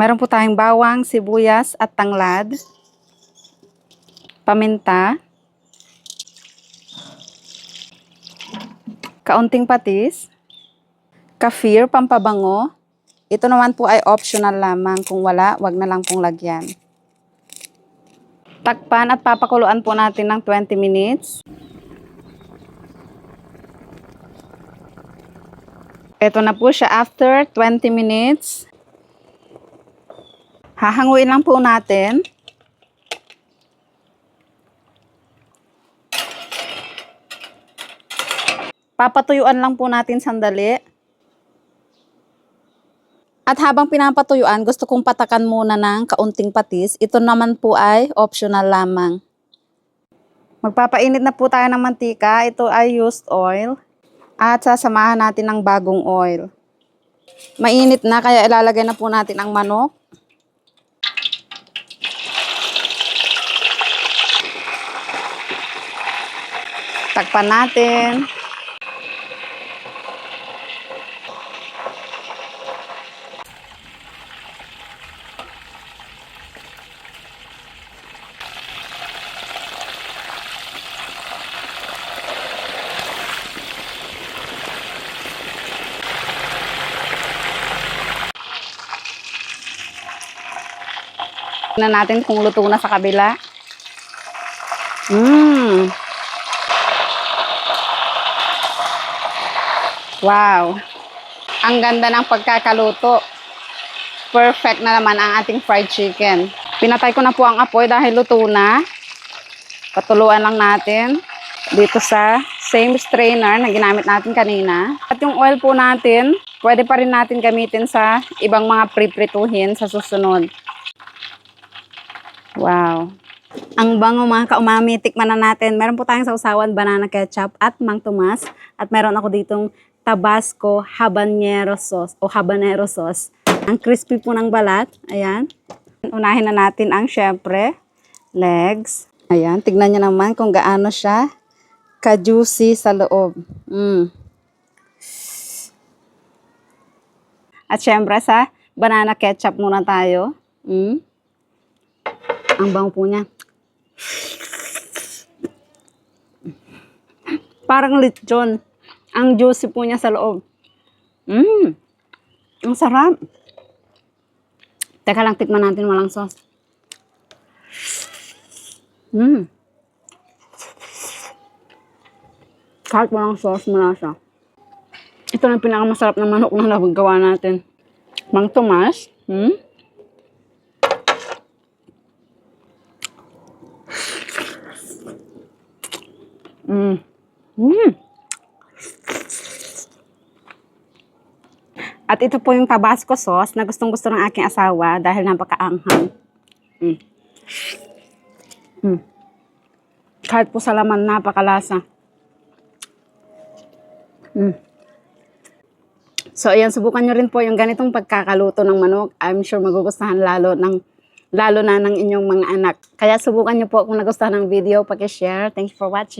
Meron po tayong bawang, sibuyas at tanglad. Paminta. Kaunting patis. Kafir, pampabango. Ito naman po ay optional lamang. Kung wala, wag na lang pong lagyan. Takpan at papakuluan po natin ng 20 minutes. Ito na po siya after 20 minutes. Hahanguin lang po natin. Papatuyuan lang po natin sandali. At habang pinapatuyuan, gusto kong patakan muna ng kaunting patis. Ito naman po ay optional lamang. Magpapainit na po tayo ng mantika. Ito ay used oil. At sasamahan natin ng bagong oil. Mainit na kaya ilalagay na po natin ang manok. Takpan natin. Tingnan natin kung luto na sa kabila. Mmm. Wow. Ang ganda ng pagkakaluto. Perfect na naman ang ating fried chicken. Pinatay ko na po ang apoy dahil luto na. Patuluan lang natin dito sa same strainer na ginamit natin kanina. At yung oil po natin, pwede pa rin natin gamitin sa ibang mga priprituhin sa susunod. Wow. Ang bango mga kaumami, tikman na natin. Meron po tayong sausawan, banana ketchup at mang tomas. At meron ako ditong Tabasco habanero sauce o habanero sauce. Ang crispy po ng balat. Ayan. Unahin na natin ang syempre legs. Ayan, tignan niyo naman kung gaano siya ka-juicy sa loob. Mm. At syempre sa banana ketchup muna tayo. Mm. Ang bango po niya. Parang lechon. Ang juicy po niya sa loob. Mmm. Ang sarap. Teka lang, tikman natin walang sauce. Mmm. Kahit walang sauce, malasa. Ito na pinakamasarap na manok na nagawa natin. Mang Tomas. Hmm? Mm. Mm. At ito po yung Tabasco sauce na gustong gusto ng aking asawa dahil napakaanghang. Mm. Mm. Kahit po sa laman, napakalasa. Mm. So, ayan, subukan nyo rin po yung ganitong pagkakaluto ng manok. I'm sure magugustuhan lalo ng lalo na ng inyong mga anak. Kaya subukan nyo po kung nagustuhan ng video, paki-share. Thank you for watching.